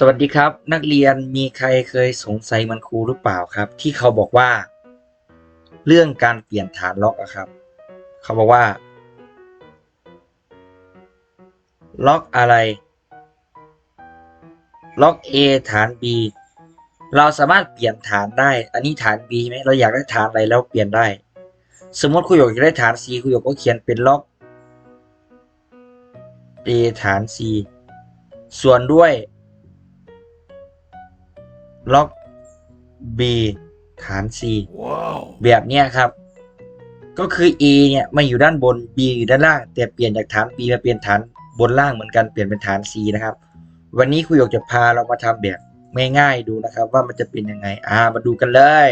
สวัสดีครับ นักเรียนมีใครเคยสงสัยมันครูหรือเปล่าครับ ที่เขาบอกว่า เรื่องการเปลี่ยนฐานล็อกอะครับ เขาบอกว่า ล็อกอะไร ล็อก A ฐาน B เราสามารถเปลี่ยนฐานได้ อันนี้ฐาน B ใช่ไหมเราอยากได้ฐานอะไรแล้วเปลี่ยนได้ สมมติครูหยกอยากได้ฐาน C ครูหยกก็เขียนเป็นล็อก A ฐาน C ส่วนด้วย ล็อก B ฐาน C แบบเนี้ยครับ ก็คือ A เนี่ยมาอยู่ด้านบน B อยู่ด้านล่าง แต่เปลี่ยนจากฐาน B มาเปลี่ยนฐานบนล่างเหมือนกันเปลี่ยนเป็นฐาน C นะครับ วันนี้ครูหยกจะพาเรามาทำแบบง่ายๆดูนะครับ ว่ามันจะเป็นยังไง อ่า มาดูกันเลย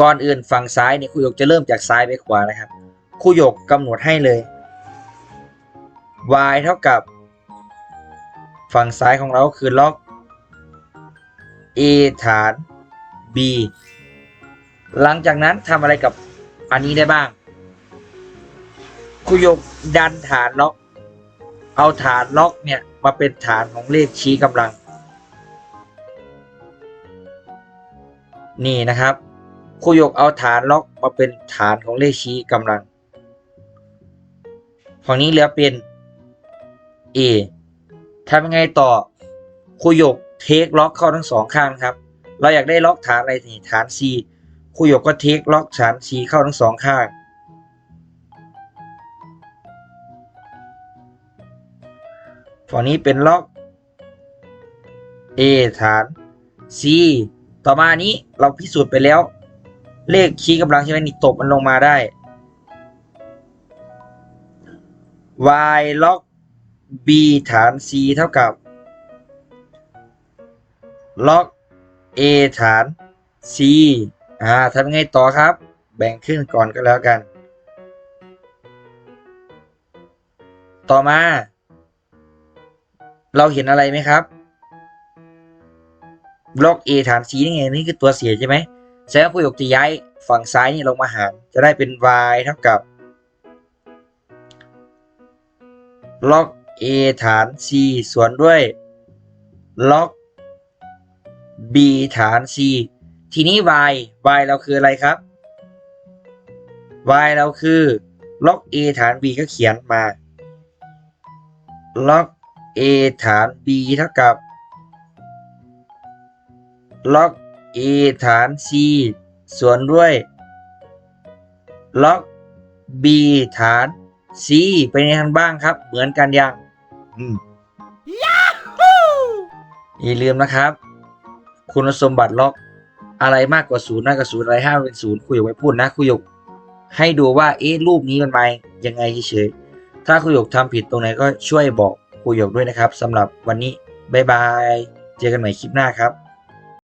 ก่อนอื่นฝั่งซ้ายเนี่ยครูหยกจะเริ่มจากซ้ายไปขวานะครับครูหยกกำหนดให้เลย y เท่ากับ ฝั่งซ้ายของเราคือล็อก a ฐาน b หลังจากนั้นทำอะไรกับอันนี้ได้บ้างครูยกดันฐานล็อก เอาฐานล็อกเนี่ยมาเป็นฐานของเลขชี้กำลัง นี่นะครับครูยกเอาฐานล็อกมาเป็นฐานของเลขชี้กำลังฝั่งนี้เหลือเป็น A ทำยังไงต่อครูยก เทคล็อกเข้าทั้งสองข้างครับ เราอยากได้ล็อกฐานอะไรนี่ฐาน C ครูหยกก็เทคล็อกฐาน C เข้าทั้งสองข้าง ฝั่งนี้เป็นล็อก A ฐาน C ต่อมานี้เราพิสูจน์ไปแล้ว เลขชี้กำลังใช่ไหมนี่ตบมันลงมาได้ y ล็อก b ฐาน c เท่ากับ ล็อก a ฐาน c อ่าทำยังไงต่อครับ แบ่งขึ้นก่อนก็แล้วกัน ต่อมา เราเห็นอะไรไหมครับล็อก A ฐาน C นี่ไงนี่คือตัวเสียใช่ไหมแสดงว่าผู้ยกจะย้ายฝั่งซ้ายนี่ลงมาหารจะได้เป็น y เท่ากับล็อก A ฐาน C ส่วนด้วยล็อก B ฐาน C ทีนี้ y y เราคืออะไรครับ y เราคือล็อก A ฐาน B ก็เขียนมาล็อก A ฐาน B เท่ากับล็อก A ฐาน C ส่วนด้วยล็อก B ฐาน C เป็นยังไงบ้างครับ เหมือนกันยัง อืมอย่าลืมนะครับ คุณสมบัติล็อกอะไรมากกว่าศูนย์มากกว่าศูนย์อะไรห้าเป็นศูนย์คุยกไว้พูดนะคุยกให้ดูว่าเอ๊ะรูปนี้มันมายังไงเฉยๆถ้าคุยกทำผิดตรงไหนก็ช่วยบอกคุยกด้วยนะครับสำหรับวันนี้บ๊ายบาย เจอกันใหม่คลิปหน้าครับ